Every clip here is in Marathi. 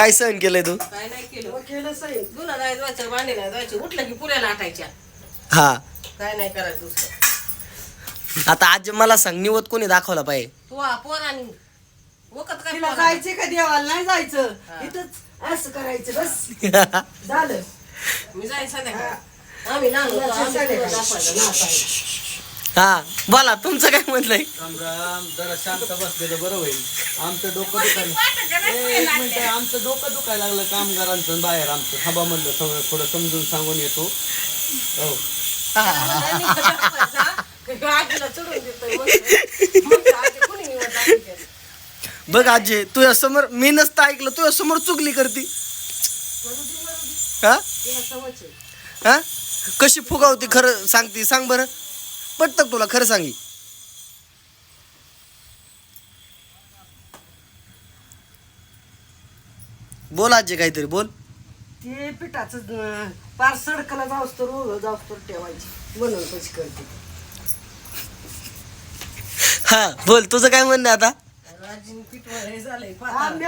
काय सहन केलंय तू? काय नाही केलं. मग केलं सही धुणं नाही भांडी नाही उठलं की पुऱ्या लाटायच्या हा. काय नाही करायचं दुसरं. आता आज मला सांग निवत कोणी दाखवला पाहिजे? तू हा पोर आणि वखत काय तिला पोराला? जायचे का देवाला? नाही जायचं. हा. इथंच असं करायचं बस. झालं. मी जाईन संध्याकाळी आम्ही लहान होतो, आम्ही तुला दाखवायचं, नाचायला. हा बोला तुमचं काय म्हणलंय राम राम जरा शांत बसलेलं बरं होईल. आमचं डोकं दुखायला ए, एक मिनिट आमचं डोकं दुखायला लागलं कामगारांचं आणि बाहेर आमचं. हबा म्हणलं सगळं थोडं समजून सांगून येतो. हो? बघ आजी तुझ्या समोर मी नसतं ऐकलं तुझ्या समोर चुकली करती. हा. हा? कशी फुगावती खरं सांगती सांग बरं. पटतं तुला खरं सांगी. बोल आजी काहीतरी बोल. ते पिठाचं पार सडकला जाऊस तर जाऊस तर ठेवायची. म्हणून कशी करते. हा बोल तुझं काय म्हणणं आहे आता? आजीने पीठ वगैरे झालंय पातळ. आम्ही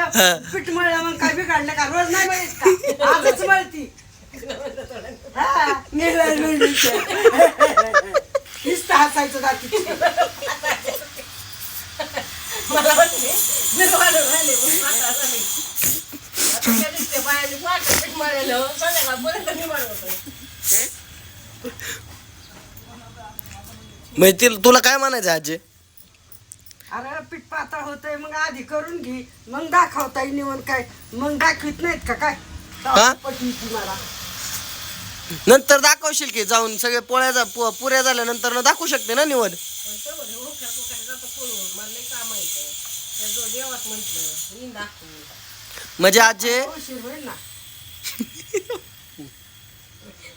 पीठ मळलं मग काय बिघडलं का? रोज नाही मळत का? आजच मळती. हा, निळं नुसतं हसायचं मला झाले म्हणून. आता बायाने संध्याकाळपर्यंत होतंय. म्हणजे तिला- तुला काय म्हणायचं आजी? अरे पीठ पातळ होतंय मग आधी करून घे. मग दाखवता येईल निवण काय. मग दाखवित नाहीत का काय? हा? पटली मला. नंतर दाखवशील की जाऊन सगळे पोळ्या जा- पु- पुऱ्या झाल्यानंतर दाखवू शकते ना निवड पण तेवढं हे उखार पुखार जातं पळून. मला लई काम आहे इथं. त्या जो देवात म्हटलं, येईन दाखवून. म्हणजे आजी उशीर होईल ना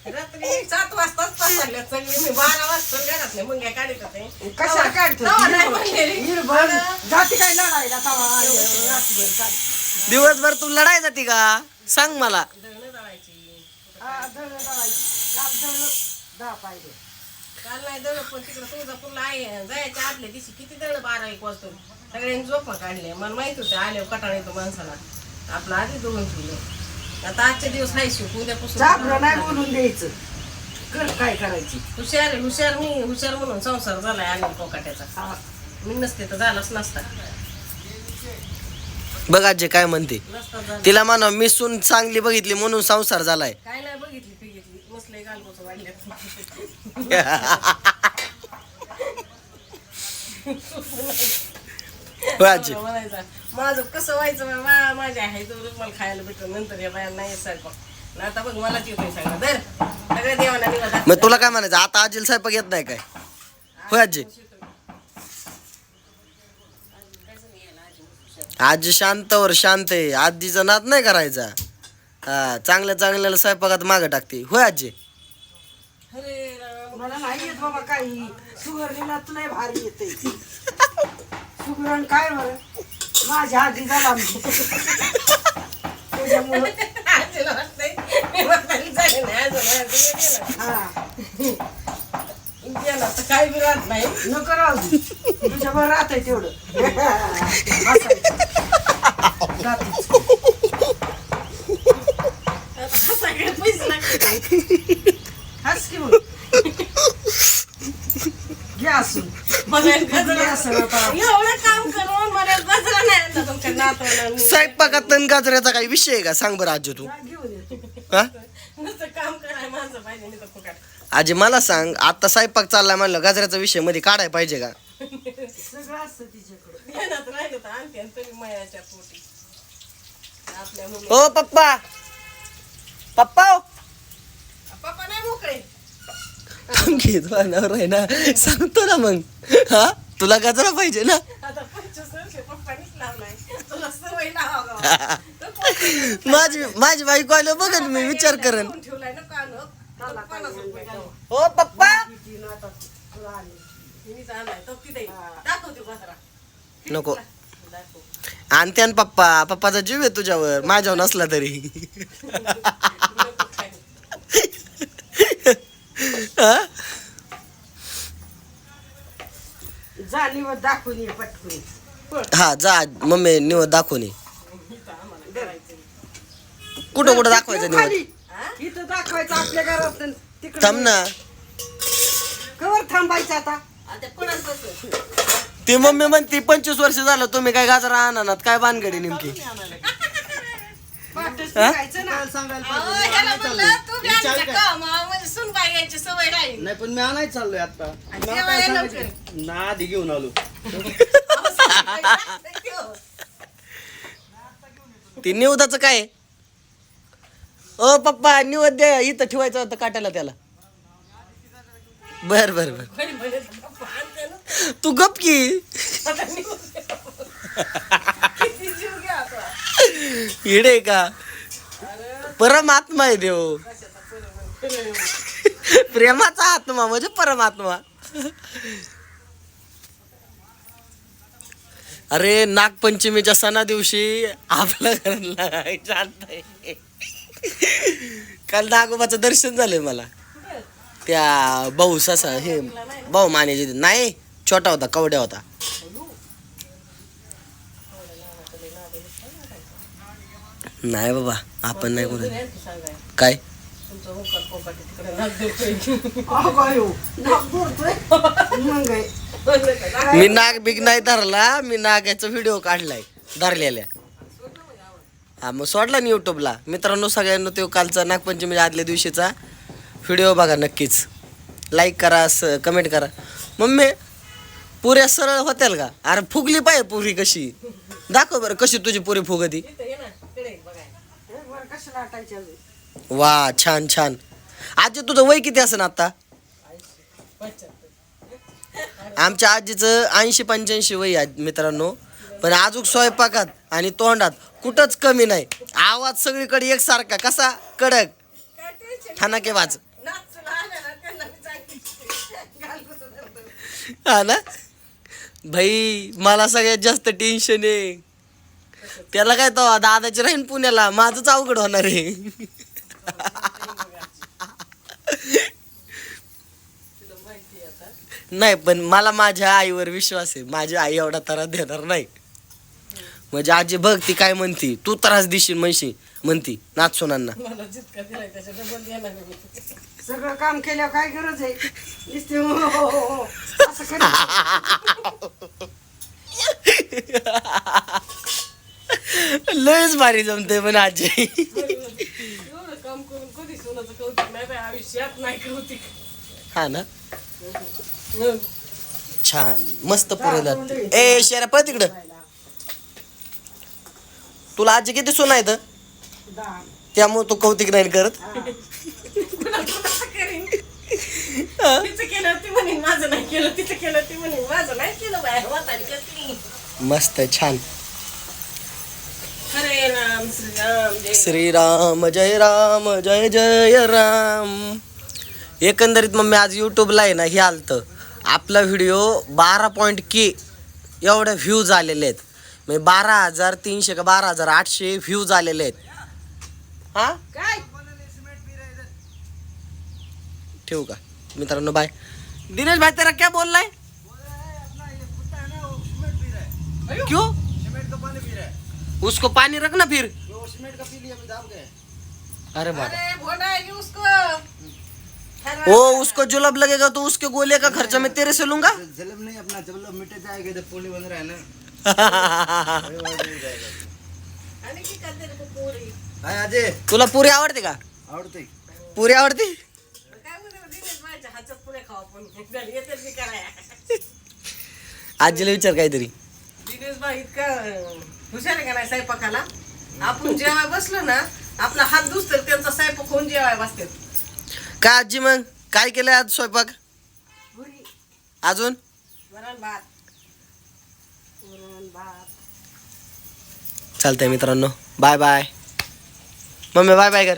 रात्री सात वाजताच पसरल्या सगळी मी बारा वाजता घरात नाही मुंग्या काढत होते कशाला काढतो तवा नाही म्हणलेली. निर्भर जाती काय लढायला तवा रात्रभर काढ. दिवसभर तू लढाय जाते का सांग मला दळणं दळायची दळण दळायची. काल दळण दहा पाहिजे काल नाही दळ पण तिकडं तुळजापूरला आहे. जायच्या आदल्या दिवशी किती दळ बारा एक वाजता. सगळ्यांनी झोपा काढले. मला माहीत होतं आल्यावर कटाळ येतो माणसाला. आपला आधी ठेवलं आता आजचे दिवस आहे शिव उद्यापासून चाबलं नाही बोलून द्यायचं. कर काय करायची? हुशार हुशार मी हुशार म्हणून संसार झालाय आणि. मी नसते तर झालाच नसता. बघ आजी काय म्हणते. तिला म्हणा मी सून चांगली बघितली म्हणून संसार झालाय. काय नाही बघितली पिघितली मसले गालबोच वाढल्यात हो आजी म्हणायचा माझं कसं व्हायचं मा- माझ्या आहे मला खायला भेटलं नंतर या बाया नाही स्वयंपाक. आता बघ मलाच येतोय सांगा सगळ्या निवादा मग तुला काय म्हणायचं? आता आजीला स्वयंपाक येत नाही काय? होय आजी आजी शांतवर शांत आहे. आजीचा नाद नाही करायचा. हा चांगल्या चांगल्याला स्वयंपाकात मागं टाकते. होय आजी अरे. मला नाही येत बाबा काही. सुगरणीला तुला भारी येते सुगरण काय बरं? माझ्या आधी झाला त्याच्यामुळं नाही, हे. काही बी राहत नाही. नको राहू तुझ्या बरं राहत तेवढं. जातीच. आता सगळे पैसे लागते हस की मग घे असून बघायला घे गजरा असं आता. एवढं काम करून मला गजरा नाही आणला तुमच्या नातवाला स्वयंपाकात तण गाजऱ्याचा काही विषय आहे का? सांग बरं आजी तू. जा घेऊन ये. हा? नुसतं काम करायला माणसं पाहिजे नाही तर फुकाट. आजी मला सांग आता स्वयंपाक चाललाय म्हणलं गाजऱ्याचा विषयमध्ये काढाय पाहिजे का? सगळं असतं तिच्याकडे. ध्यानात राहिलं तर आणते आणि तुम्ही मयाच्या पोटी. आपल्या मुली ओ पप्पा! पप्पा! हो. पप्पा नाही मोकळे. घे तुला नवरा आहे ना सांगतो ना मग. हा? तुला गजरा पाहिजे ना. माझी माझी बाईक आलं बघ मी विचार करेन. घालून. हो पप्पा! नको. दाखव. आणि त्यान पप्पा. पप्पाचा जीव आहे तुझ्यावर. माझ्यावर नसला तरी नको काय. हा? जा निवड दाखवून ये पटकून पळ. हा जा मम्मी निवड दाखवून ये. कुठं कुठं दाखवायचं ठेव खाली. निवड इथं दाखवायचं आपल्या घरात तिकडे थांब ना कवर थांबायचं आता? ती मम्मी म्हणती पंचवीस वर्ष झालं तुम्ही काय गाजरा आणणार काय भानगडी नेमकी नाही पण मी आणायला चाललोय आता? ना आधी घेऊन आलो. ती निवदाचं काय? ओ पप्पा निवद द्या. इथं ठेवायचं होतं काट्याला त्याला. बर बर बर. तू गप की आता निघून गेला. किती जीव घ्या आता. हिडे का? परमात्मा आहे देव. प्रेमाचा आत्मा म्हणजे परमात्मा. अरे नागपंचमीच्या सणा दिवशी आपल्या घराला शांत काल नागोबाचं दर्शन झालंय मला. त्या भाऊ ससा हे भाऊ माने नाही छोटा होता कवड्या होता. नाही बाबा आपण नाही कोण काय? मी नाग बिग नाही धरला मी नागाचा व्हिडिओ काढलाय धरलेल्या. हा मग सोडला ना युट्यूबला मित्रांनो सगळ्यांना तो कालचा नागपंचमी आदल्या दिवशीचा व्हिडिओ बघा नक्कीच. लाईक करा स कमेंट करा. मम्मी पुऱ्या सरळ होत्याल का? अरे फुगली पाहिजे पुरी कशी. दाखव बरं कशी तुझी पुरी फुगती इथं ये ना, तिकडे ये बघायला. वा छान छान. आजी तुझं वय किती असेल आता? आमच्या आजीचं ऐंशी पंच्याऐंशी वय आहे मित्रांनो. पण अजून स्वयंपाकात आणि तोंडात कुठंच कमी नाही. आवाज सगळीकडे एकसारखा. कसा? कडक. काय tension ठाणाके वाज. हा ना? भाई मला सगळ्यात जास्त टेन्शन आहे. त्याला काय तो दादाची राहीन पुण्याला. माझंच अवघड होणार आहे. नाही पण मला माझ्या आईवर विश्वास आहे. माझी आई एवढा त्रास देणार नाही. म्हणजे आजी बघ ती काय म्हणती? तू त्रास देशील म्हणशी म्हणती नाचसोनांना मला जितका दिलाय त्याच्या डबल देणार मी. सगळं काम केल्यावर काय गरज आहे? नुसते हो, हो, हो, हो. असं करीत लयच भारी जमते पण आजी. एवढं काम करून कधी सोनाचं कौतुक नाही बाई, आयुष्यात नाही कौतिक हा ना? छान. मस्त पुरेल. ए शेरा पळ तिकडं. तुला आजी किती सोन आहेत त्यामुळे तू कौतिक नाही करत. कुणा तिचं केलं ती माझं नाही केलं तिचं केलं ती माझं नाही केलं बाहेर मस्त छान. श्रीराम जय राम. जय जय राम. एकंदरीत मग मी आज यूट्यूबला आहे ना हे आलतं. आपला व्हिडिओ बारा पॉईंट के एवढे व्ह्यूज आलेले आहेत. म्हणजे बारा हजार तीनशे का बारा हजार आठशे व्ह्यूज आलेले आहेत. हा? काय? ठेवू का? मित्रांनो बाय दिनेश भाई तेरा क्या बोल रहा है? क्यों? उसको पानी रखना फिर। अरे बाबा। अरे भोला है कि उसको? ओ उसको जुलब लगेगा तो उसके गोले का खर्चा मैं तेरे से लूँगा। जलब नहीं अपना जब मिटे जाएगा इधर पुली बन रहा है ना। अजय तुला पुरी आवडते का? आवडते। पुरी आवडते? कराया आजीला विचार काहीतरी. दिनेश भाई इतका हुशार आहे का नाही स्वयंपाकाला? आपण जेवाय बसलो ना आपला हात दुसतर त्यांचा स्वयंपाक होऊन जेवाय बसतात. काय आजी मग? काय केलंय आज स्वयंपाक? अजून? वरण भात. वरण भात. चालतंय मित्रांनो. Bye bye. Mummy bye bye कर.